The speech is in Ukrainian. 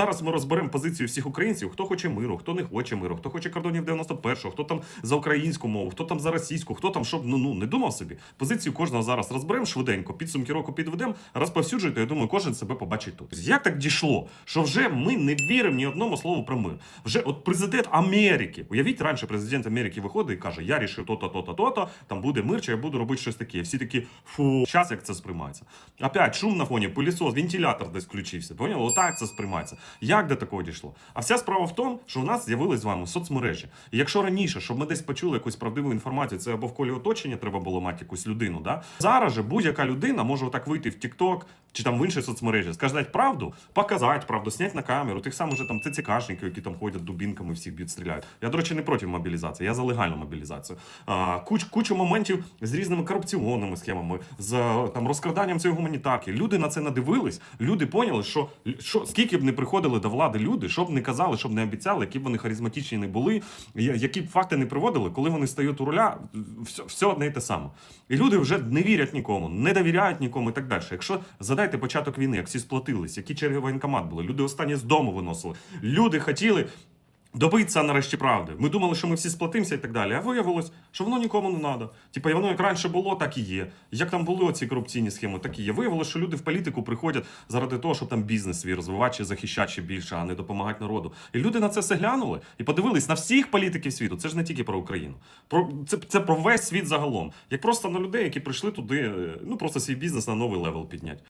Зараз ми розберемо позицію всіх українців, хто хоче миру, хто не хоче миру, хто хоче кордонів 91-го, хто там за українську мову, хто там за російську, хто там щоб ну ну не думав собі. Позицію кожного зараз розберемо швиденько, підсумки року підведемо, розповсюджуйте. Я думаю, кожен себе побачить тут. Як так дійшло, що вже ми не віримо ні одному слову про мир? Вже от президент Америки, уявіть, раніше президент Америки виходить і каже: Я рішив то-то, то-то, то-то, там буде мир, чи я буду робити щось таке. Всі такі фу, час як це сприймається. Опять шум на фоні, пилісос, вентилятор десь включився. Поняли? Отак це сприймається. Як до такого дійшло? А вся справа в тому, що у нас з'явились з вами соцмережі. І якщо раніше, щоб ми десь почули якусь правдиву інформацію, це або в колі оточення треба було мати якусь людину. Да? Зараз же будь-яка людина може отак вийти в TikTok чи там в інші соцмережі, сказати правду, показати правду, зняти на камеру. Тих самих же там ЦЦКшників, які там ходять дубінками, всіх б'ють, стріляють. Я, до речі, не проти мобілізації, я за легальну мобілізацію. А, куч, кучу моментів з різними корупційними схемами, з там розкраданням цієї гуманітарки. Люди на це надивились, люди поняли, що, що скільки б не приходили до влади люди, щоб не казали, щоб не обіцяли, які б вони харизматичні не були, які б факти не приводили, коли вони стають у руля, все, все одне і те саме. І люди вже не вірять нікому, не довіряють нікому і так далі. Якщо задайте початок війни, як всі сплатились, які черги воєнкомат були, люди останні з дому виносили, люди хотіли. Добитися нарешті правди. Ми думали, що ми всі сплатимося і так далі. А виявилось, що воно нікому не треба. Типа, воно як раніше було, так і є. Як там були ці корупційні схеми, так і є. Виявилось, що люди в політику приходять заради того, щоб там бізнес свій розвивати чи захищати ще більше, а не допомагати народу. І люди на це все глянули і подивились на всіх політиків світу. Це ж не тільки про Україну. Про це, це про весь світ загалом. Як просто на людей, які прийшли туди, е, ну просто свій бізнес на новий левел підняти.